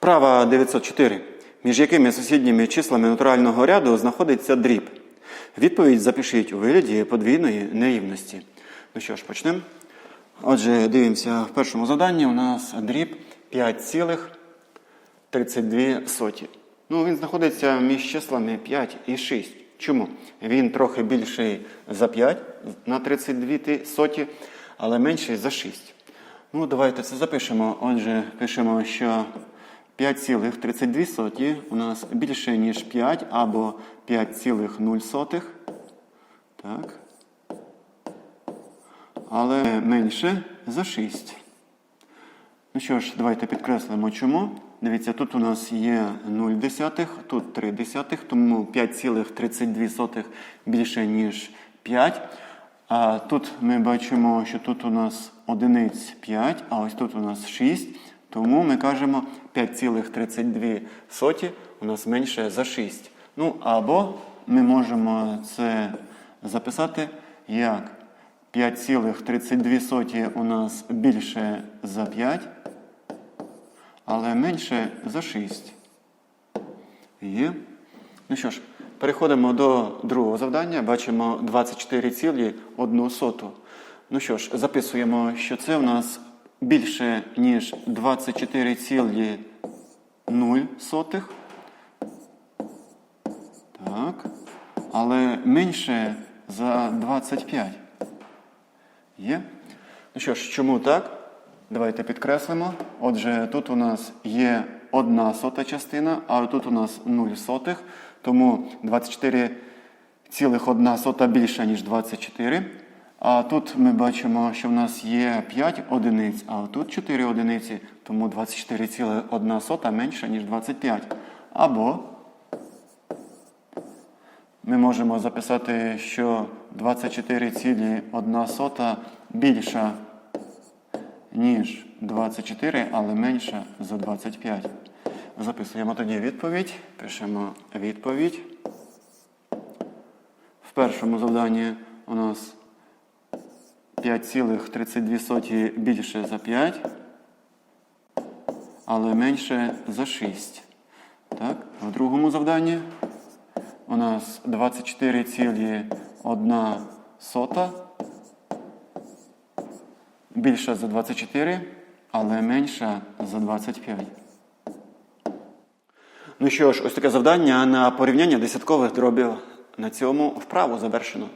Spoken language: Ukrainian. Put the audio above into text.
Вправа 904. Між якими сусідніми числами натурального ряду знаходиться дріб? Відповідь запишіть у вигляді подвійної нерівності. Ну що ж, почнемо. Отже, дивимося в першому заданні. У нас дріб 5,32 соті. Ну, він знаходиться між числами 5 і 6. Чому? Він трохи більший за 5 на 32 соті, але менший за 6. Ну, давайте це запишемо. Отже, пишемо, що 5,32 у нас більше, ніж 5 або 5,0. Так. Але менше за 6. Ну що ж, давайте підкреслимо чому. Дивіться, тут у нас є 0 десятих, тут 3 десятих, тому 5,32 більше, ніж 5. А тут ми бачимо, що тут у нас одиниць 5, а ось тут у нас 6. Тому ми кажемо 5,32 у нас менше за 6. Ну, або ми можемо це записати як 5,32 у нас більше за 5, але менше за 6. Є. Ну що ж, переходимо до другого завдання. Бачимо 24,1 соту. Ну що ж, записуємо, що це у нас більше, ніж 24,0. Так. Але менше за 25. Є? Ну що ж, чому так? Давайте підкреслимо. Отже, тут у нас є одна сота частина, а тут у нас 0 сотих. Тому 24,1 сота більша, ніж 24. А тут ми бачимо, що в нас є 5 одиниць, а тут 4 одиниці, тому 24,1 сота менша, ніж 25. Або ми можемо записати, що 24,1 сота більша, ніж 24, але менша за 25. Записуємо тоді відповідь. Пишемо відповідь. В першому завданні у нас 5,32 більше за 5, але менше за 6. Так? В другому завданні у нас 24,1 сота. Більша за 24, але менша за 25. Ну що ж, ось таке завдання на порівняння десяткових дробів. На цьому вправу завершено.